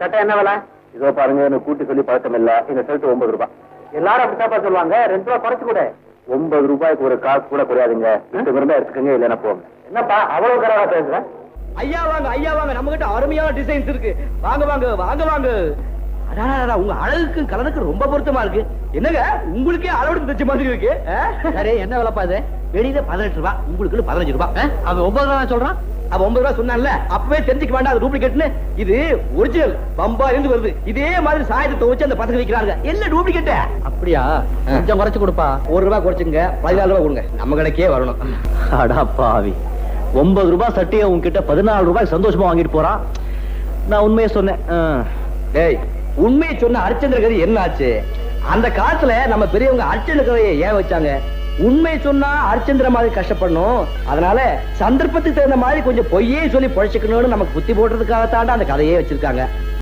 சட்டை என்ன விலை? இதோ பாருங்க எனக்கு கூட்டி சொல்லி பழக்கம் இல்ல. இந்த ஷர்ட் ஒன்பது ரூபாய். எல்லாரும் அப்படித்தாப்பா சொல்லுவாங்க? ரெண்டு ரூபா குறைச்சு கூட. ஒன்பது ரூபாய்க்கு ஒரு காசு கூட குறையாதுங்க. ரெண்டு இருந்தா எடுத்துக்கங்க இல்லைன்னா போங்க. என்னப்பா அவ்வளவு கரவா பேசுற? ஐயா வாங்க ஐயா வாங்க. நம்ம கிட்ட அருமையான டிசைன்ஸ் இருக்கு. வாங்க வாங்க வாங்க வாங்க. அடாடா உங்க அழகுக்கும் கலனுக்கு ரொம்ப பொருத்தமா இருக்கு என்னங்க உங்களுக்கே அளவுக்கு தச்ச மாதிரி இருக்கு சரி என்ன விலைப்பா இது? வெளியில பதினெட்டு ரூபாய் உங்களுக்கு பதினஞ்சு ரூபாய். அவன் ஒன்பது ரூபாய் சொல்றான். அவன் ஒன்பது ரூபாய் சொன்னான்ல அப்பவே தெரிஞ்சுக்க வேண்டாம் அது டூப்ளிகேட்னு இது ஒரிஜினல் பம்பா இருந்து வருது. இதே மாதிரி சாயத்தை துவச்சு அந்த பசங்க விற்கிறாங்க என்ன டூப்ளிகேட் அப்படியா? கொஞ்சம் குறைச்சு கொடுப்பா. ஒரு ரூபாய் குறைச்சுங்க பதினாலு ரூபாய் கொடுங்க. நம்ம கணக்கே வரணும். அடா பாவி. ஒன்பது ரூபாய் சட்டையை உன்கிட்ட பதினாலு ரூபாய் சந்தோஷமா வாங்கிட்டு போறான் நான் உண்மையை சொன்னேன். டேய் உண்மையை சொன்ன அரிச்சந்திர கதை என்ன ஆச்சு அந்த காலத்துல நம்ம பெரியவங்க அரிச்சந்திர கதையை ஏன் வச்சாங்க? உண்மை சொன்னா அரிச்சந்திர மாதிரி கஷ்டப்படணும். அதனால சந்தர்ப்பத்துக்கு தகுந்த மாதிரி கொஞ்சம் பொய்யே சொல்லி பொழைச்சுக்கணும்னு நமக்கு புத்தி போடுறதுக்காக அந்த கதையே வச்சிருக்காங்க.